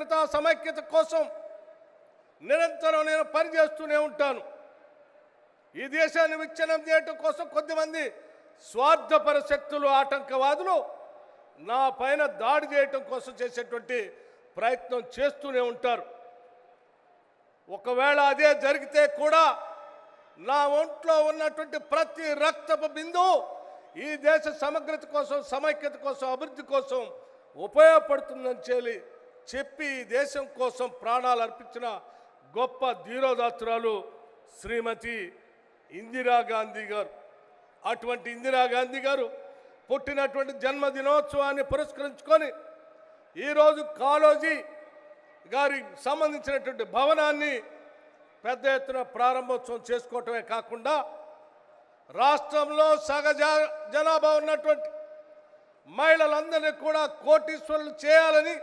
భద్రతా సమైక్యత కోసం నిరంతరం నేను పనిచేస్తూనే ఉంటాను. ఈ దేశాన్ని విచ్ఛిన్నం చేయటం కోసం కొద్దిమంది స్వార్థపర శక్తులు ఆటంకవాదులు నా పైన దాడి చేయటం కోసం చేసేటువంటి ప్రయత్నం చేస్తూనే ఉంటారు. ఒకవేళ అదే జరిగితే కూడా నా ఒంట్లో ఉన్నటువంటి ప్రతి రక్తపు బిందువు ఈ దేశ సమగ్రత కోసం సమైక్యత కోసం అభివృద్ధి కోసం ఉపయోగపడుతుందని చెప్పి చెప్పి ఈ దేశం కోసం ప్రాణాలు అర్పించిన గొప్ప ధీరోదాత్రాలు శ్రీమతి ఇందిరాగాంధీ గారు. అటువంటి ఇందిరాగాంధీ గారు పుట్టినటువంటి జన్మదినోత్సవాన్ని పురస్కరించుకొని ఈరోజు కాళోజీ గారికి సంబంధించినటువంటి భవనాన్ని పెద్ద ఎత్తున ప్రారంభోత్సవం చేసుకోవటమే కాకుండా రాష్ట్రంలో సగజ జనాభా ఉన్నటువంటి మహిళలందరినీ కూడా కోటీశ్వరులు చేయాలని